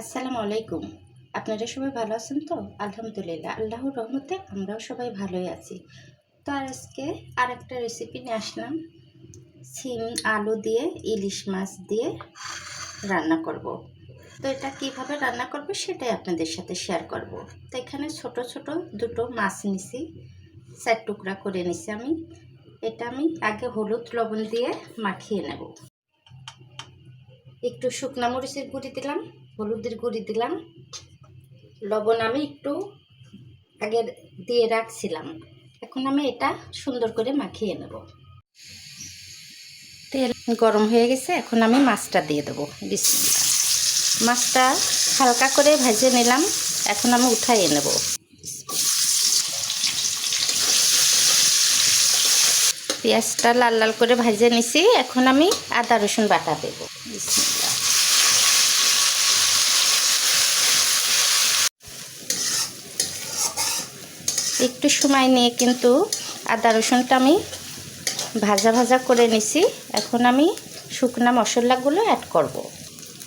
আসসালামু আলাইকুম। আপনারা সবাই ভালো আছেন তো? আলহামদুলিল্লাহ, আল্লাহর রহমতে আমরাও সবাই ভালোই আছি। তো আর আজকে আর একটা রেসিপি নিয়ে আসলাম। সিম, আলু দিয়ে, ইলিশ মাছ দিয়ে রান্না করব। তো এটা কীভাবে রান্না করব সেটাই আপনাদের সাথে শেয়ার করব। তো এখানে ছোট ছোট দুটো মাছ নিছি। চার টুকরা করে নিছি আমি। এটা আমি আগে হলুদ লবণ দিয়ে মাখিয়ে নেব। একটু শুকনা মরিচের গুঁড়ি দিলাম। হলুদের গুঁড়ি দিলাম। লবণ আমি একটু আগে দিয়ে রাখছিলাম। এখন আমি এটা সুন্দর করে মাখিয়ে নেব। তেল গরম হয়ে গেছে, এখন আমি মাছটা দিয়ে দেবো। মাছটা হালকা করে ভেজে নিলাম, এখন আমি উঠাইয়ে নেব। পেঁয়াজটা লাল লাল করে ভেজে নিছি, এখন আমি আদা রসুন বাটা দেবো। বিসমিল্লাহ। একটু সময় নিয়ে কিন্তু আদা রসুনটা আমি ভাজা ভাজা করে নিছি। এখন আমি শুকনা মশলাগুলো অ্যাড করব।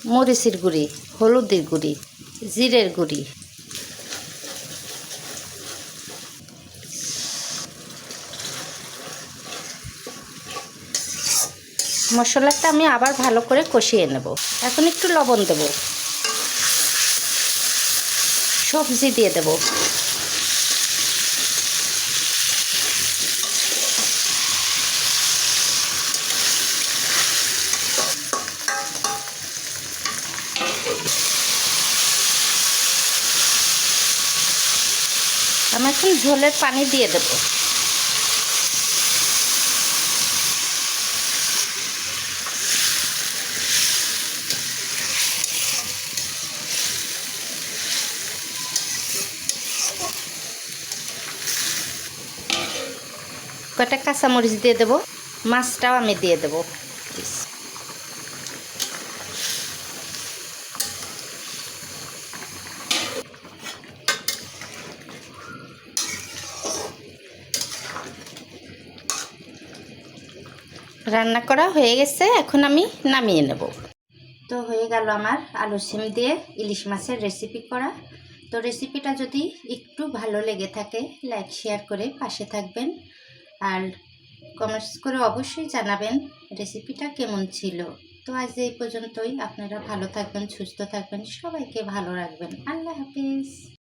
মরিচের গুঁড়ি, হলুদের গুঁড়ি, জিরের গুঁড়ি। মশলাটা আমি আবার ভালো করে কষিয়ে নেব। এখন একটু লবণ দেব। সবজি দিয়ে দেব। আমি এখন ঝোলের পানি দিয়ে দেব। কটা কাঁচামরিচ দিয়ে দেব মাছটাও আমি দিয়ে দেব রান্না করা হয়ে গেছে, এখন আমি নামিয়ে নেব। তো হয়ে গেল আমার আলু সিম দিয়ে ইলিশ মাছের রেসিপি করা। তো রেসিপিটা যদি একটু ভালো লেগে থাকে লাইক শেয়ার করে পাশে থাকবেন। আর কমেন্টস করে অবশ্যই জানাবেন রেসিপিটা কেমন ছিল। তো আজ এই পর্যন্তই, আপনারা ভালো থাকবেন, সুস্থ থাকবেন, সবাইকে ভালো রাখবেন। আল্লাহ হাফিজ।